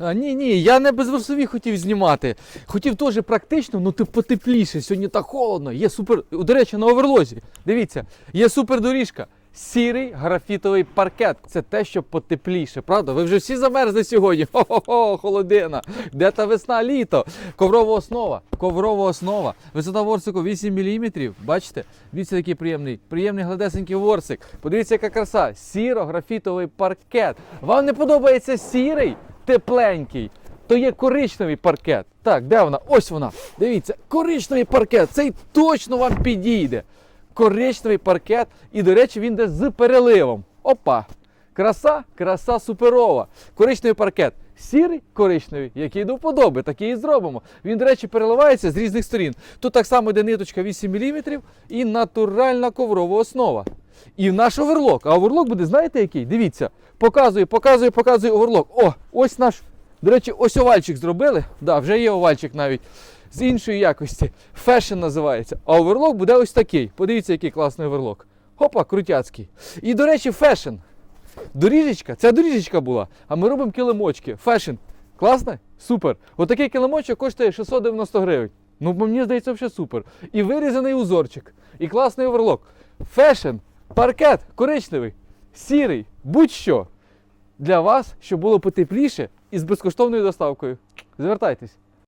Ні, ні, я не безверсові хотів знімати. Хотів теж практично, ну ти потепліше. Сьогодні так холодно. Є супер. До речі, на оверлозі. Дивіться, є супер доріжка. Сірий графітовий паркет. Це те, що потепліше, правда? Ви вже всі замерзли сьогодні. Хо-хо-хо, холодина. Де та весна, літо? Коврова основа. Коврова основа. Висота ворсику 8 мм. Бачите? Дивіться, який приємний, приємний гладесенький ворсик. Подивіться, яка краса. Сіро-графітовий паркет. Вам не подобається сірий, тепленький? То є коричневий паркет. Так, де вона? Ось вона. Дивіться, коричневий паркет. Цей точно вам підійде. Коричневий паркет. І, до речі, він йде з переливом. Опа! Краса, краса суперова. Коричневий паркет. Сірий коричневий, який до вподоби, такий і зробимо. Він, до речі, переливається з різних сторін. Тут так само йде ниточка 8 мм і натуральна коврова основа. І наш оверлок. А оверлок буде, знаєте який? Дивіться, показую, показую, показую оверлок. О, ось наш. До речі, ось овальчик зробили. Да, вже є овальчик навіть з іншої якості. Фешн називається. А оверлок буде ось такий. Подивіться, який класний оверлок. Хопа, крутяцький. І, до речі, фешн. Доріжечка, це доріжечка була, а ми робимо килимочки. Фешн. Класно? Супер. Отакий килимочок коштує 690 гривень. Ну, мені здається, взагалі супер. І вирізаний узорчик, і класний оверлок. Фешн, паркет, коричневий, сірий, будь-що. Для вас, щоб було потепліше і з безкоштовною доставкою. Звертайтесь.